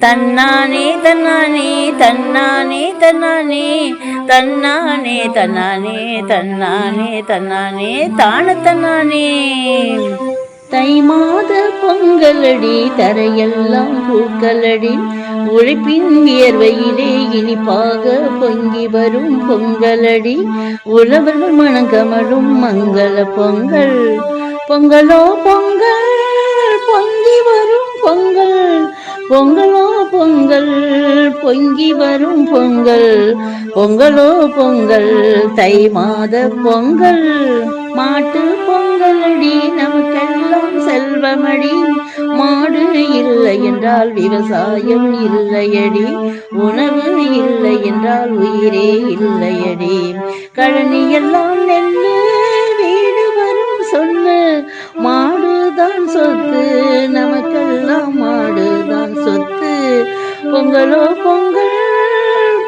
தன்னானே தன்னானே தன்னானே தன்னானே தன்னானே தன்னானே தன்னானே தன்னானே தான தன்னானே. தை மாத பொங்கலடி தரையெல்லாம் பூக்களடி உழைப்பின் வியர்வையிலே இனிப்பாக பொங்கி வரும் பொங்கலடி. உழவர்கள் மணங்கமழும் மங்கள பொங்கல். பொங்கலோ பொங்கல் பொங்கி வரும் பொங்கல். பொங்கலோ பொங்கல் பொங்கி வரும் பொங்கல். பொங்கலோ பொங்கல் தை மாத பொங்கல். மாட்டு பொங்கலடி நமக்கெல்லாம் செல்வமடி. மாடு இல்லை என்றால் விவசாயம் இல்லையடி. உணவு இல்லை என்றால் உயிரே இல்லையடி. கழனி எல்லாம் நெல்லு வீடு வரும் சொல்லு. மாடுதான் சொத்து நமக்கெல்லாம் மாடுதான் சொத்து. பொங்கலோ பொங்கல்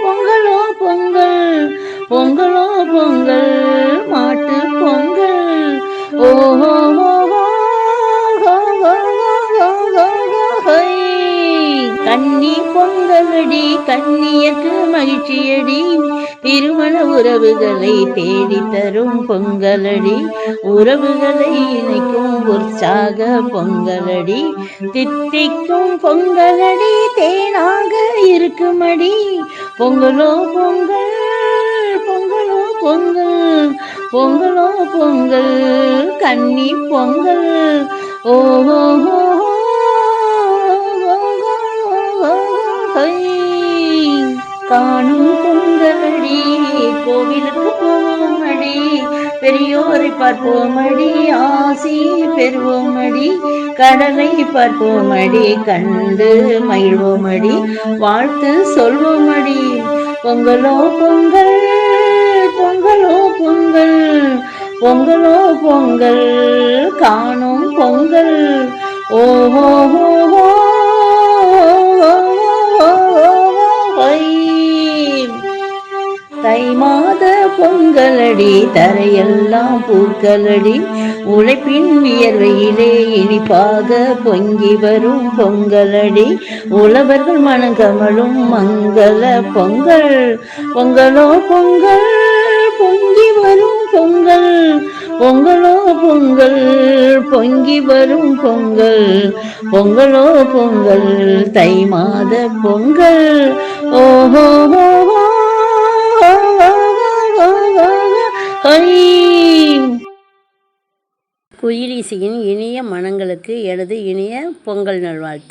பொங்கலோ பொங்கல் பொங்கலோ பொங்கல் மாட்டு பொங்கல். ஓஹோ கண்ணியக்கு மகிழ்ச்சியடி. திருமண உறவுகளை தேடி தரும் பொங்கலடி. உறவுகளை இணைக்கும் உற்சாக பொங்கலடி. தித்திக்கும் பொங்கலடி தேனாக இருக்குமடி. பொங்கலோ பொங்கல் பொங்கலோ பொங்கல் பொங்கலோ பொங்கல் கன்னி பொங்கல். ஓஹோ காணும் பொங்கலடி கோவிலுக்கு போவோமடி. பெரியோரை பார்ப்போமடி ஆசி பெறுவோமடி. கடலை பார்ப்போமடி கண்டு மகிழ்வோமடி. வாழ்த்து சொல்வோமடி. பொங்கலோ பொங்கல் பொங்கலோ பொங்கல் பொங்கலோ பொங்கல் காணும் பொங்கல். ஓஹோ ஹோ பொங்கலடி தரையெல்லாம் பூக்களடி உழைப்பின் வியர்வையிலே இனிப்பாக பொங்கி வரும் பொங்கலடி. உழவர்கள் மனங்கமழும் மங்கள பொங்கல். பொங்கலோ பொங்கல் பொங்கி வரும் பொங்கல். பொங்கலோ பொங்கல் பொங்கி வரும் பொங்கல். பொங்கலோ பொங்கல் தை மாத பொங்கல். ஓஹோ குயிலிசையின் இனிய மனங்களுக்கு எனது இனிய பொங்கல் நல்வாழ்த்து